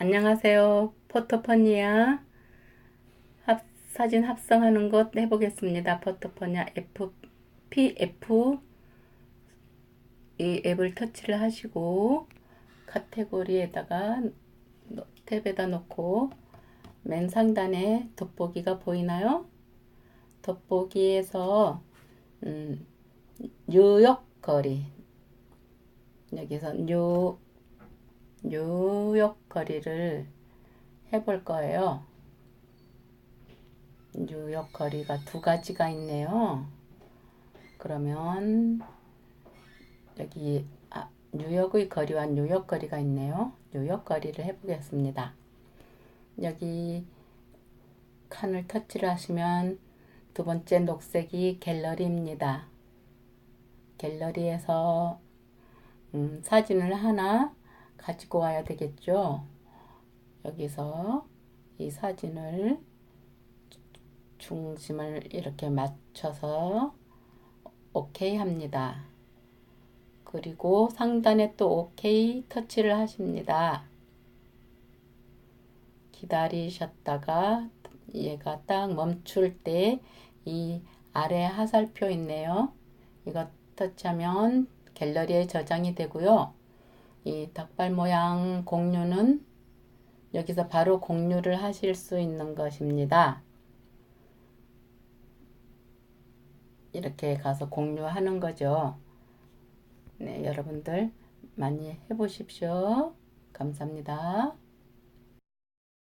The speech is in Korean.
안녕하세요. 포토퍼니아 합, 사진 합성하는 것 해보겠습니다. 포토퍼니아 FPF 이 앱을 터치를 하시고 카테고리에다가 노- 탭에다 놓고 맨 상단에 돋보기가 보이나요? 돋보기에서 음, 뉴욕 거리 여기서 뉴 뉴욕 거리를 해볼 거예요. 뉴욕 거리가 두 가지가 있네요. 그러면 여기 아, 뉴욕의 거리와 뉴욕 거리가 있네요. 뉴욕 거리를 해보겠습니다. 여기 칸을 터치를 하시면 두 번째 녹색이 갤러리입니다. 갤러리에서 음, 사진을 하나 가지고 와야 되겠죠. 여기서 이 사진을 중심을 이렇게 맞춰서 오케이 합니다. 그리고 상단에 또 오케이 터치를 하십니다. 기다리셨다가 얘가 딱 멈출 때 이 아래 하살표 있네요. 이거 터치하면 갤러리에 저장이 되고요. 이 닭발 모양 공유는 여기서 바로 공유를 하실 수 있는 것입니다. 이렇게 가서 공유하는 거죠. 네, 여러분들 많이 해보십시오. 감사합니다.